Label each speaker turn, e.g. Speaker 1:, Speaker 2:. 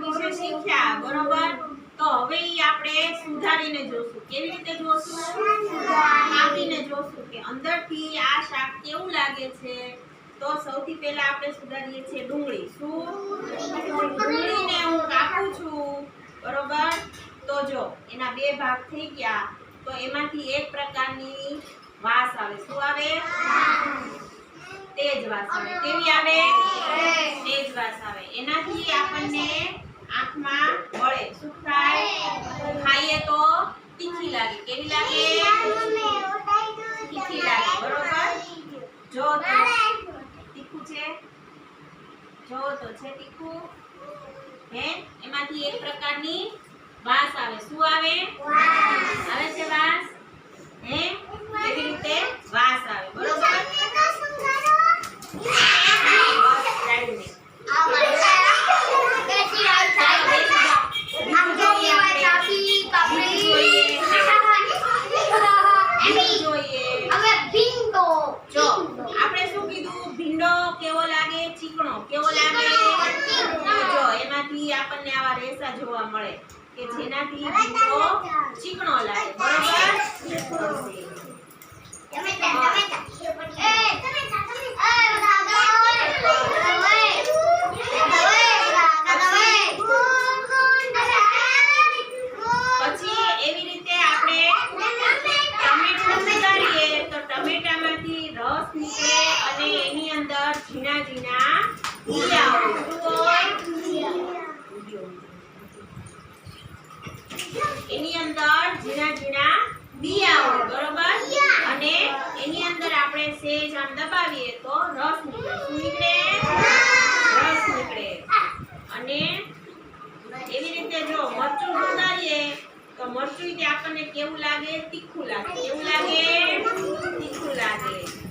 Speaker 1: વિશે શીખ્યા, બરોબર? તો હવે ઈ આપણે સુધારીને જોશું. કેવી રીતે જોશું? આપીને જોશું કે અંદરથી આ શાક કેવું લાગે છે? તો સૌથી પહેલા આપણે સુધારીએ છીએ ડુંગળી. શું? ડુંગળીને હું કાપું છું, બરોબર? તો જો, એના બે ભાગ થઈ ગયા. તો એમાંથી એક પ્રકારની વાસ આવે. શું આવે? તેજ વાસ આવે. કેવી આવે? વાસ આવે. એનાથી આપણને આંખમાં મળે. શું થાય? ખાઈએ તો તીખી લાગે. કેવી લાગે? તીખી લાગે. બરોબર? જો તો. તીખું છે? જો તો છે તીખું. હે? એમાંથી એક પ્રકારની વાસ આવે. શું આવે આવે છે વાસ હે એવી રીતે વાસ આવે બરોબર બસ જાણીને. જોઈએ. જો આપણે શું કીધું? ભીંડો કેવો લાગે? ચીકણો કેવો લાગે? જો એમાંથી આપણને આવા રેસા જોવા મળે કે જેનાથી ભીંડો ચીકણો લાગે બરોબર પછી એવી રીતે આપણે ટમેટું સુધારીએ તો ટમેટામાંથી રસ નીકળે અને એની અંદર ઝીણા ઝીણા એની અંદર ઝીણા ઝીણા બિયાઓ, બરોબર? અને એની અંદર આપણે સેજ આમ દબાવીએ તો રસ નીકળે. રસ નીકળે. અને એવી રીતે જો મરચું ઉતારીએ તો મરચું આપણને કેવું લાગે? તીખું લાગે. કેવું લાગે? તીખું લાગે.